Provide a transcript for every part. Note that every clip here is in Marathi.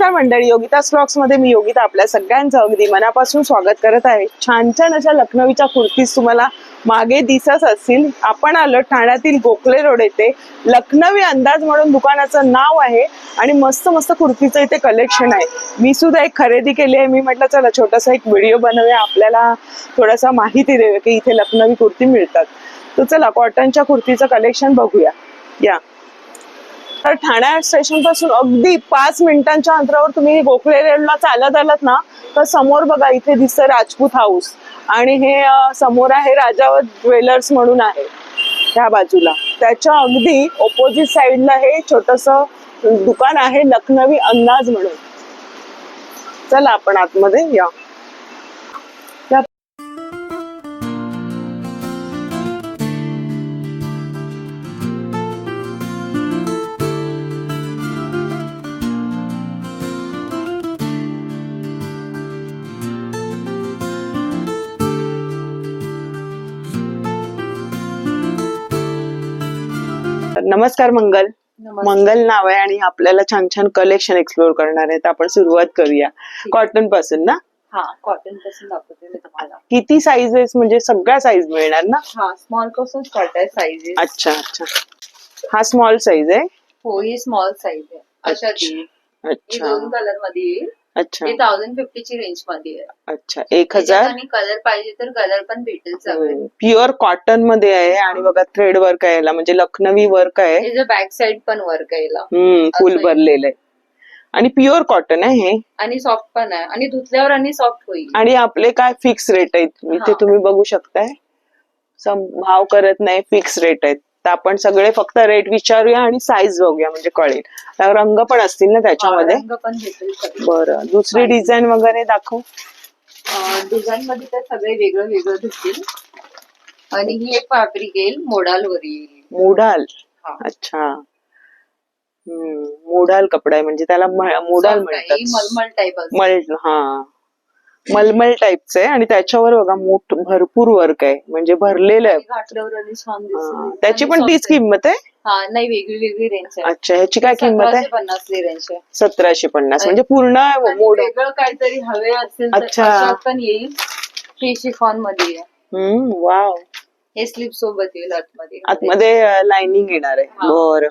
नमस्कार मंडळी योगिता स्टॉक्समध्ये मी योगिता आपल्या सगळ्यांचं अगदी मनापासून स्वागत करत आहे. छान छान अशा लखनवीच्या कुर्तीज तुम्हाला मागे दिसत असतील. आपण आलो ठाण्यातील गोखले रोड येथे. लखनवी अंदाज म्हणून दुकानाचं नाव आहे आणि मस्त मस्त कुर्तीचं इथे कलेक्शन आहे. मी सुद्धा एक खरेदी केली आहे. मी म्हटलं चला छोटासा एक व्हिडिओ बनवूया. आपल्याला थोडासा माहिती देऊया की इथे लखनवी कुर्ती मिळतात. तर चला कॉटनच्या कुर्तीचं कलेक्शन बघूया. या. तर ठाणे स्टेशनपासून अगदी पाच मिनिटांच्या अंतरावर तुम्ही गोखले रेडला चालत आलात ना तर समोर बघा इथे दिसतं राजपूत हाऊस आणि हे समोर आहे राजावत ज्वेलर्स म्हणून आहे त्या बाजूला. त्याच्या अगदी ऑपोजिट साइडला हे छोटस दुकान आहे लखनवी अंदाज म्हणून. चला आपण आतमध्ये या. नमस्कार मंगल. मंगल नाव आहे आणि आपल्याला छान छान कलेक्शन एक्सप्लोर करणार आहे तर आपण सुरुवात करूया. कॉटनपासून ना? हा कॉटनपासून दाखवते मी तुम्हाला. किती साईजेस म्हणजे सगळ्या साईज मिळणार ना? हा स्मॉलपासून स्टार्ट आहे साईज अच्छा अच्छा. हा स्मॉल साईज आहे? हो ही स्मॉल साईज आहे. अशा अच्छा. अच्छा. दोन कलरमध्ये येईल. अच्छा. थाउजंड फिफ्टी ची रेंजमध्ये आहे. अच्छा. एक हजार? आणि कलर पाहिजे तर कलर पण भेटेल सगळे. प्युअर कॉटनमध्ये आहे आणि बघा थ्रेड वर्क आहे याला. म्हणजे लखनवी वर्क आहे. त्याचं बॅक साइड पण वर्क आहे याला. हम्म. फुल असं आहे. भरलेलं आहे. आणि प्युअर कॉटन आहे हे. आणि सॉफ्ट पण आहे. आणि धुतल्यावर आणि सॉफ्ट होईल. आणि आपले काय फिक्स रेट आहेत? इथे हा. तुम्ही बघू शकताय. सम भाव करत नाही फिक्स रेट आहेत. तर आपण सगळे फक्त रेट विचारूया आणि साईज बघूया म्हणजे कळेल. रंग पण असतील ना त्याच्यामध्ये? बरं. दुसरी डिझाईन वगैरे दाखव? डिझाईन मध्ये तर सगळे वेगळं वेगळं भेटतील आणि ही एक फॅब्रिक येईल मोडाल? वर येईल मोडाल. अच्छा. हम्म मोडाल कपडा आहे म्हणजे त्याला मोडाल ही म्हणतात. मलमल टाईप मल हा. मलमल टाईपचं आहे आणि त्याच्यावर बघा मोठ भरपूर वर्क आहे. म्हणजे भरलेलं आहे. त्याची पण तीच. किंमत आहे? हा नाही वेगळी वेगळी रेंज आहे. अच्छा ह्याची काय किंमत आहे? सतराशे पन्नास रेंज आहे. सतराशे पन्नास. म्हणजे पूर्ण मोड वेगळं काहीतरी हवे असेल अच्छा. पण येईल. ही शिफॉनमध्ये आहे वाव हे स्लीप सोबत येईल आतमध्ये. आतमध्ये लाइनिंग येणार आहे. बर.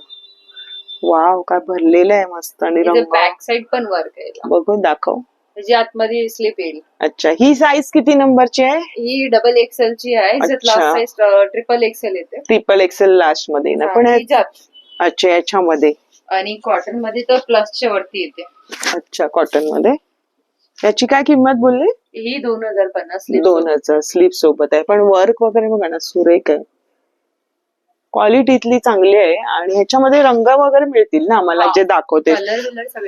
वाव काय भरलेलं आहे मस्त आणि रंग. बॅक साइड पण वर्क आहे. बघून दाखव. त्याची आतमध्ये स्लीप येईल. अच्छा ही साईज किती नंबरची आहे? ही डबल एक्सेल ची आहे. अच्छा. लास्ट साईज ट्रिपल एक्सेल येते. ट्रिपल एक्सेल लास्टमध्ये ना. पण हा, हे- ही जात. अच्छा याच्यामध्ये. आणि कॉटनमध्ये तर प्लसच्या वरती येते. अच्छा कॉटनमध्ये. याची काय किंमत बोलली? ही दोन हजार पन्नास slip दोन हजार. स्लीप सोबत आहे. पण वर्क वगैरे बघा ना सुरेख आहे. क्वालिटी इथली चांगली आहे आणि ह्याच्यामध्ये रंग वगैरे मिळतील ना आम्हाला हा. जे दाखवते.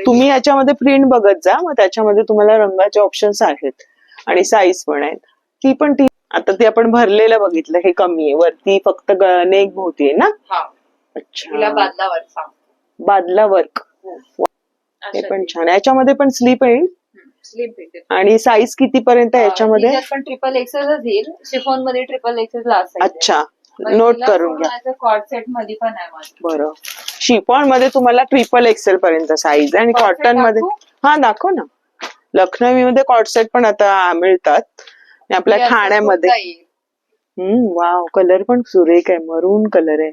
तुम्ही याच्यामध्ये प्रिंट बघत जा मग त्याच्यामध्ये तुम्हाला रंगाचे ऑप्शन्स आहेत आणि साईज पण आहेत. ती पण ती आता ती आपण भरलेलं बघितलं हे कमी आहे. वरती फक्त नेक भोवती आहे ना? हा. अच्छा. बादला वर्क हे. पण छान आहे. याच्यामध्ये पण स्लीप येईल आणि साईज किती पर्यंत याच्यामध्ये? ट्रिपल एक्सेलच येईल. शिफॉनमध्ये ट्रिपल एक्सेल लास्ट अच्छा. नोट करून घ्या. सेटमध्ये पण आहे माझं. बरं. शिफॉनमध्ये तुम्हाला ट्रिपल एक्सेल पर्यंत साईज आणि कॉटनमध्ये दाखवू? हा दाखव ना. लखनवी मध्ये कॉट सेट पण आता मिळतात. आणि आपल्या हे असं ठाण्यामध्ये कुर्ता येईल. हम्म वाव कलर पण सुरेख आहे. मरून कलर आहे.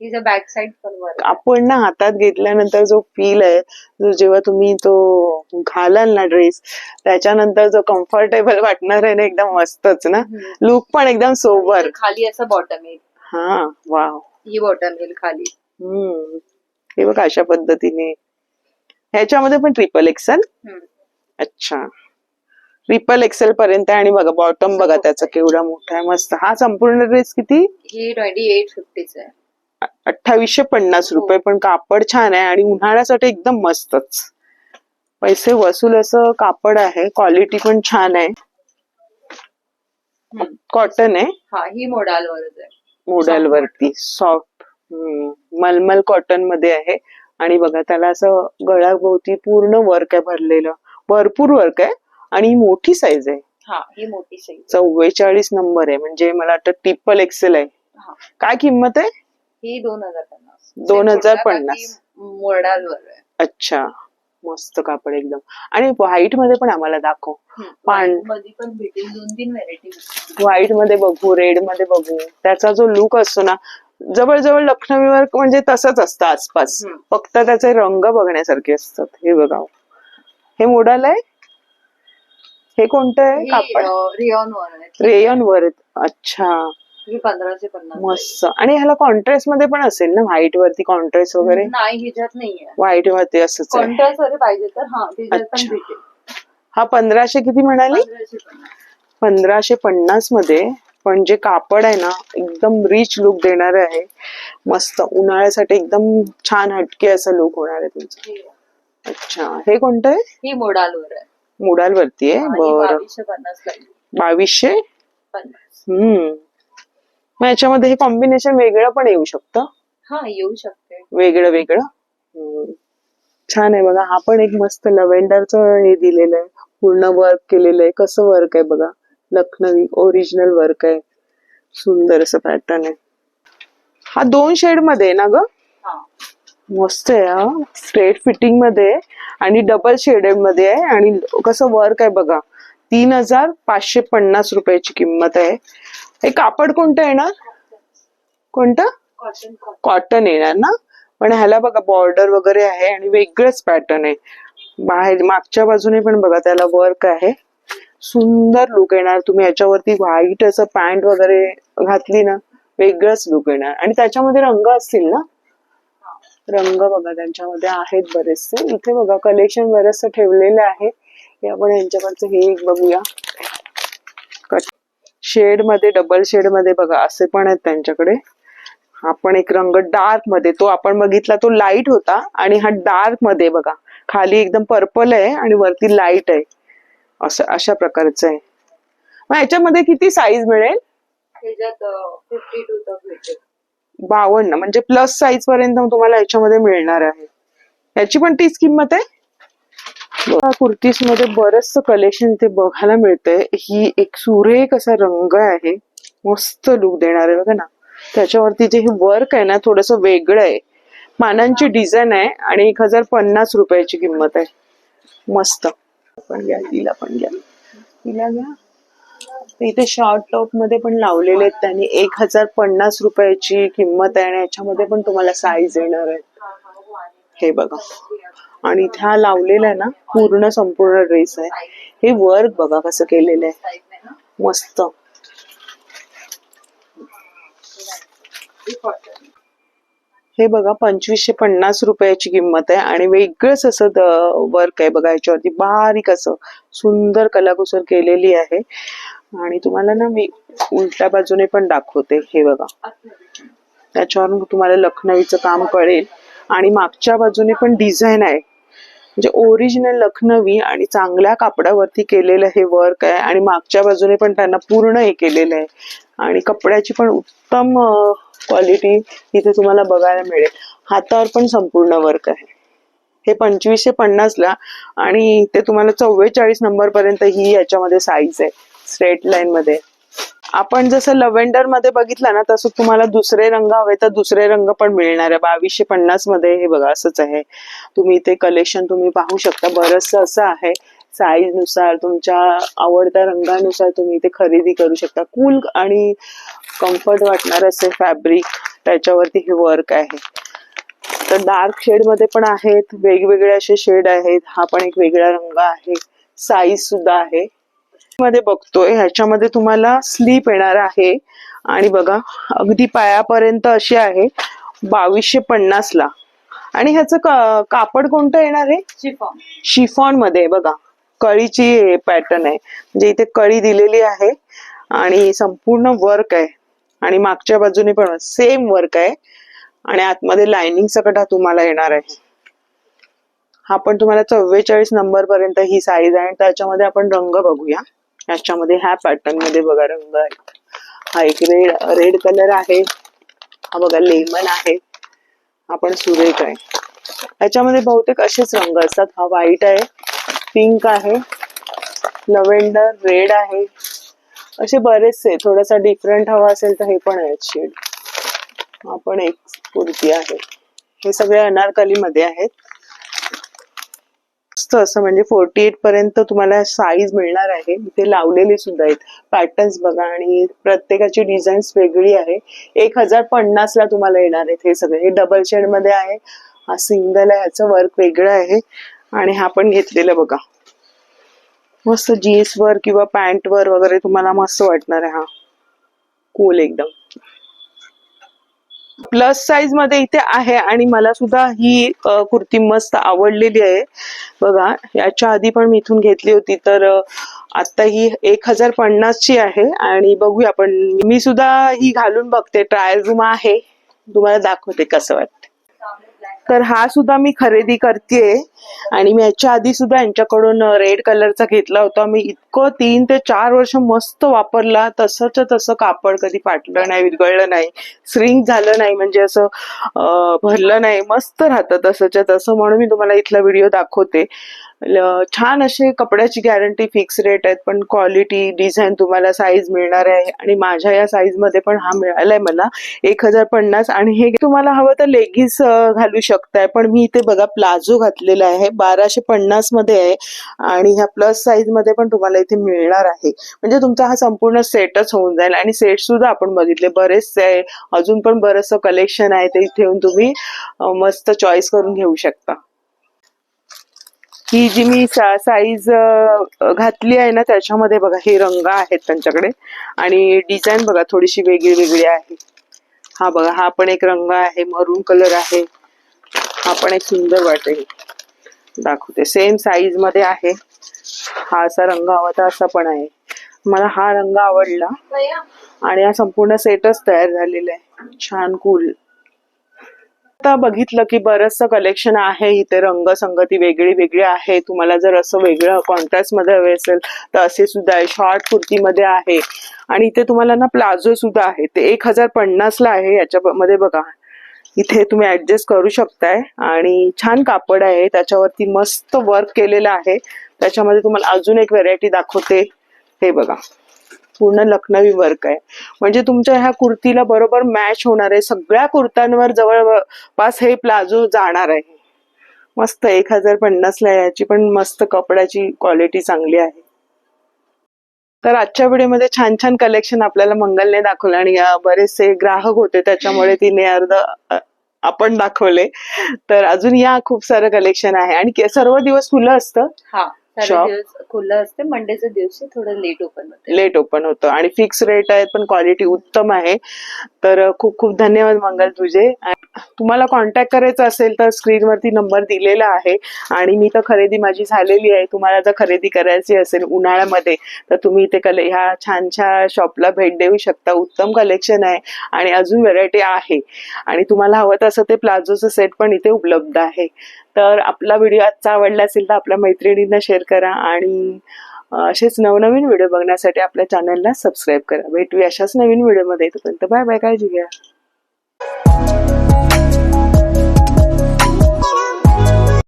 हिचं बॅक साइड पण वर आपण ना हातात घेतल्यानंतर जो फील आहे जो जेव्हा तुम्ही तो घालाल ना ड्रेस त्याच्यानंतर जो कम्फर्टेबल वाटणार आहे ना एकदम मस्तच ना. लुक पण एकदम सोबर खाली असं बॉटम येईल. हा वाव ही बॉटम येईल खाली. हम्म. हे बघा अशा पद्धतीने. ह्याच्यामध्ये पण ट्रिपल एक्सेल. अच्छा. ट्रिपल एक्सेल पर्यंत आहे आणि बघा बॉटम बघा त्याचा केवढा मोठा आहे मस्त. हा संपूर्ण ड्रेस किती? ही ट्वेंटी एट फिफ्टीच आहे. अ- अठ्ठावीसशे पन्नास रुपये. पण कापड छान आहे आणि उन्हाळ्यासाठी एकदम मस्तच. पैसे वसूल असं कापड आहे. क्वालिटी पण छान आहे. कॉटन आहे. हा ही मोडालवरच आहे. मोडल वरती सॉफ्ट मलमल कॉटनमध्ये आहे. आणि बघा त्याला असं गळाभोवती पूर्ण वर्क आहे भरलेलं. भरपूर वर्क आहे. आणि ही मोठी साईज आहे. हा ही मोठी साईज चव्वेचाळीस नंबर आहे. म्हणजे मला वाटतं ट्रिपल एक्सेल आहे. हा. काय किंमत आहे? ही दोन हजार पन्नास. दोन हजार पन्नास. मोडालवर आहे. अच्छा. मस्त कापड एकदम. आणि व्हाईटमध्ये पण आम्हाला दाखव. पांढ- मध्ये पण भेटेल. दोन तीन व्हेरायटी व्हाईटमध्ये बघू रेडमध्ये बघू. त्याचा जो लुक असतो ना जवळजवळ लखनवीवर म्हणजे तसंच असतं आसपास. फक्त त्याचे रंग बघण्यासारखे असतात. हे बघा. हे मोडाल आहे? हे कोणतं आहे? कापड? रिओन वर रेयन वर. अच्छा. ही पंधराशे पन्नास मस्त. आणि ह्याला कॉन्ट्रास्टमध्ये पण असेल ना? व्हाईट वरती कॉन्ट्रास्ट वगैरे? नाही नाहीये व्हाईट वरती असंच आहे. कॉन्ट्रास्टमध्ये पाहिजे तर हा त्याच्यात पण अच्छा. भेटेल. हा पंधराशे किती म्हणाली? पंधराशे पन्नास. पंधराशे पन्नासमध्ये पण जे कापड आहे ना एकदम रिच लुक देणार आहे. मस्त उन्हाळ्यासाठी एकदम छान हटके असा लुक होणार आहे तुमचा. ही- अच्छा. हे कोणतं आहे? ही मोडालवर आहे. मुडाल वरती आहे आणि बरं. बावीसशे पन्नास लागली बावीसशे? पन्नास. हम्म. मग याच्यामध्ये हे कॉम्बिनेशन वेगळं पण येऊ शकतं. हा येऊ शकते. वेगळं वेगळं. छान आहे बघा. हा पण एक मस्त लव्हेंडरचं हे दिलेलं आहे. पूर्ण वर्क केलेलं आहे. कसं वर्क आहे बघा. लखनवी ओरिजिनल वर्क आहे. सुंदर असं पॅटर्न आहे. हा दोन शेडमध्ये आहे ना ग? हा. मस्त आहे हा. स्ट्रेट फिटिंगमध्ये आणि डबल शेडेडमध्ये आहे. आणि कसं वर्क आहे बघा. तीन हजार पाचशे पन्नास रुपयाची किंमत आहे. हे कापड कोणतं येणार कोणतं? कॉटन कॉटन येणार ना? पण ह्याला बघा बॉर्डर वगैरे आहे आणि वेगळंच पॅटर्न आहे. बाहेर मागच्या बाजूने पण बघा त्याला वर्क आहे. सुंदर लुक येणार. तुम्ही याच्यावरती व्हाईट असं पॅन्ट वगैरे घातली ना वेगळंच लुक येणार. आणि त्याच्यामध्ये रंग असतील ना? रंग बघा त्यांच्यामध्ये आहेत बरेचसे. इथे बघा कलेक्शन बरेचसे ठेवलेले आहे. हे आपण यांच्याकडचं हे एक बघूया. शेडमध्ये डबल शेडमध्ये बघा असे पण आहेत त्यांच्याकडे. हा पण एक रंग डार्कमध्ये तो आपण बघितला तो लाइट होता आणि हा डार्कमध्ये बघा खाली एकदम पर्पल आहे आणि वरती लाइट आहे. असं अशा प्रकारचं आहे. मग याच्यामध्ये किती साईज मिळेल? बावन्न म्हणजे प्लस साईज पर्यंत तुम्हाला याच्यामध्ये मिळणार आहे. याची पण तीच किंमत आहे? बघा, कुर्तीसमध्ये बरचस कलेक्शन इथे बघायला मिळतंय. ही एक सुरेख असा रंग आहे. मस्त लुक देणार आहे बघा ना. त्याच्यावरती जे हे वर्क आहे ना थोडस वेगळं आहे. मानांची डिझाईन आहे आणि एक हजार पन्नास रुपयाची किंमत आहे. मस्त. पण घ्या तिला पण घ्या. तिला घ्या. इथे शॉर्ट टॉपमध्ये पण लावलेले आहेत त्यांनी. एक हजार पन्नास रुपयाची किंमत आहे आणि याच्यामध्ये पण तुम्हाला साईज येणार आहे. हे बघा. आणि इथे हा लावलेला आहे ना पूर्ण संपूर्ण ड्रेस आहे. हे वर्क बघा कसं केलेलं आहे. मस्त. हे बघा पंचवीसशे पन्नास रुपयाची किंमत आहे. आणि वेगळंच असं वर्क आहे बघा याच्यावरती. बारीक असं सुंदर कलाकुसर केलेली आहे. आणि तुम्हाला ना मी उलट्या बाजूने पण दाखवते. हे बघा. त्याच्यावरून तुम्हाला लखनवीचं काम कळेल. आणि मागच्या बाजूने पण डिझाईन आहे. म्हणजे ओरिजिनल लखनवी आणि चांगल्या कापडावरती केलेलं हे वर्क आहे आणि मागच्या बाजूने पण त्यांना पूर्ण हे केलेलं आहे. आणि कपड्याची पण उत्तम क्वालिटी इथे तुम्हाला बघायला मिळेल. हातावर पण संपूर्ण वर्क आहे. हे पंचवीसशे पन्नासला आणि ते तुम्हाला चव्वेचाळीस नंबर पर्यंत ही याच्यामध्ये साईज आहे. स्ट्रेट लाईन मध्ये. आपण जसं लव्हेंडरमध्ये बघितलं ना तसं तुम्हाला दुसरे रंग हवे तर दुसरे रंग पण मिळणार आहे. बावीसशे पन्नासमध्ये हे बघा असंच आहे. तुम्ही इथे कलेक्शन तुम्ही पाहू शकता. बरंचसं असं आहे साईजनुसार तुमच्या आवडत्या रंगानुसार तुम्ही ते खरेदी करू शकता. कूल आणि कम्फर्ट वाटणार असे फॅब्रिक त्याच्यावरती हे वर्क आहे. तर डार्क शेडमध्ये पण आहेत वेगवेगळे असे शेड आहेत. हा पण एक वेगळा रंग आहे. साईज सुद्धा आहे. मध्ये बघतोय ह्याच्यामध्ये तुम्हाला स्लीप येणार आहे. आणि बघा अगदी पायापर्यंत अशी आहे बावीसशे पन्नास ला. आणि ह्याचं का- कापड कोणतं येणार आहे? शिफॉन. शिफॉनमध्ये बघा. कळीची पॅटर्न आहे. म्हणजे इथे कळी दिलेली आहे आणि संपूर्ण वर्क आहे. आणि मागच्या बाजूने पण सेम वर्क आहे. आणि आतमध्ये लाइनिंग सकट हा तुम्हाला येणार आहे. हा पण तुम्हाला चव्वेचाळीस नंबर पर्यंत ही साईज आहे त्याच्यामध्ये आपण रंग बघूया. याच्यामध्ये ह्या पॅटर्नमध्ये बघा रंग आहेत. हा एक रेड रेड कलर आहे. हा बघा लेमन आहे. आपण सुरेख आहे. याच्यामध्ये बहुतेक असेच रंग असतात. हा व्हाईट आहे पिंक आहे लव्हेंडर रेड आहे. असे बरेचसे थोडासा डिफरंट हवा असेल तर हे पण आहेत शेड हा पण एक कुर्ती आहे. हे सगळे अनारकली मध्ये आहेत. असं म्हणजे फोर्टी एट पर्यंत तुम्हाला साईज मिळणार आहे. इथे लावलेले सुद्धा आहेत. पॅटर्न्स बघा आणि प्रत्येकाची डिझाईन्स वेगळी आहे. एक हजार पन्नास ला तुम्हाला येणार आहेत हे सगळे. हे डबल शेडमध्ये आहे. हा सिंगल आहे. ह्याचं वर्क वेगळं आहे. आणि हा पण घेतलेला बघा. मस्त जीन्स वर किंवा पॅन्ट वर वगैरे तुम्हाला मस्त वाटणार आहे हा. कूल एकदम. प्लस साईजमध्ये इथे आहे आणि मला सुद्धा ही कुर्ती मस्त आवडलेली आहे. बघा याच्या आधी पण मी इथून घेतली होती तर आता ही एक हजार पन्नास ची आहे आणि बघूया आपण मी सुद्धा ही घालून बघते. ट्रायल रूम आहे. तुम्हाला दाखवते कसं वाटतं. तर हा सुद्धा मी खरेदी करतेय. आणि मी याच्या आधी सुद्धा यांच्याकडून रेड कलरचा घेतला होता. मी इतकं तीन ते चार वर्ष मस्त वापरला. तसंच तसं कापड कधी फाटलं नाही विरघळलं नाही. स्रिंक झालं नाही म्हणजे असं भरलं नाही. मस्त राहतं तसंच्या तसं म्हणून मी तुम्हाला इथला व्हिडिओ दाखवते. छान असे कपड्याची गॅरंटी फिक्स रेट आहेत पण क्वालिटी डिझाईन तुम्हाला साईज मिळणार आहे. आणि माझ्या या साईजमध्ये पण हा मिळालाय मला एक हजार पन्नास. आणि हे तुम्हाला हवं तर लेगीज घालू शकताय. पण मी इथे बघा प्लाझो घातलेला आहे. बाराशे पन्नासमध्ये आहे. आणि ह्या प्लस साईजमध्ये पण तुम्हाला इथे मिळणार आहे. म्हणजे तुमचा हा संपूर्ण सेटच होऊन जाईल. आणि सेट सुद्धा आपण बघितले. बरेचसे आहे. अजून पण बरंचसं कलेक्शन आहे ते इथे येऊन तुम्ही मस्त चॉईस करून घेऊ शकता. ही जी मी साईज घातली आहे ना त्याच्यामध्ये बघा हे रंग आहेत त्यांच्याकडे. आणि डिझाईन बघा थोडीशी वेगळी वेगळी आहे. हा बघा हा पण एक रंग आहे मरून कलर आहे. हा पण एक सुंदर वाटेल दाखवते. सेम साईजमध्ये आहे. हा असा रंग हवा तर असा पण आहे. मला हा रंग आवडला. आणि हा संपूर्ण सेटच तयार झालेला आहे. छान कूल आता बघितलं की बरचसं कलेक्शन आहे. इथे रंगसंगती वेगळी वेगळी आहे. तुम्हाला जर असं वेगळं कॉन्ट्रास्टमध्ये हवे असेल तर असे सुद्धा आहे. शॉर्ट कुर्तीमध्ये आहे. आणि इथे तुम्हाला ना प्लाझो सुद्धा आहे. ते एक हजार पन्नासला आहे. याच्यामध्ये बघा. इथे तुम्ही ऍडजस्ट करू शकताय. आणि छान कापड आहे. त्याच्यावरती मस्त वर्क केलेलं आहे. त्याच्यामध्ये तुम्हाला अजून एक व्हेरायटी दाखवते. हे बघा. पूर्ण लखनवी वर्क आहे. म्हणजे तुमच्या ह्या कुर्तीला बरोबर मॅच होणार आहे. सगळ्या कुर्त्यांवर जवळपास हे प्लाझो जाणार आहे. मस्त एक हजार पन्नास ला याची पण मस्त कपड्याची क्वालिटी चांगली आहे. तर आजच्या व्हिडिओमध्ये छान छान कलेक्शन आपल्याला मंगलने दाखवलं आणि बरेचसे ग्राहक होते. त्याच्यामुळे तिने अर्ध आपण दाखवले. तर अजून या खूप सारं कलेक्शन आहे. आणि सर्व दिवस खुलं असतं. खुलं असते. मंडेच्या दिवशी थोडं लेट ओपन होते. लेट ओपन होतं. आणि फिक्स रेट आहेत पण क्वालिटी उत्तम आहे. तर खूप खूप धन्यवाद मंगल तुझे. तुम्हाला कॉन्टॅक्ट करायचा असेल तर स्क्रीनवरती नंबर दिलेला आहे. आणि मी तर खरेदी माझी झालेली आहे. तुम्हाला जर खरेदी करायची असेल उन्हाळ्यामध्ये तर तुम्ही इथे कले ह्या छानशा शॉपला भेट देऊ शकता. उत्तम कलेक्शन आहे आणि अजून व्हेरायटी आहे. आणि तुम्हाला हवं तसं ते प्लाझोचं सेट पण इथे उपलब्ध आहे. तर आपला व्हिडिओ आजचा आवडला असेल तर आपल्या मैत्रिणींना शेअर करा आणि असेच नवनवीन व्हिडिओ बघण्यासाठी आपल्या चॅनलला सबस्क्राईब करा. भेटूया अशाच नवीन व्हिडिओमध्ये तोपर्यंत बाय बाय काळजी घ्या.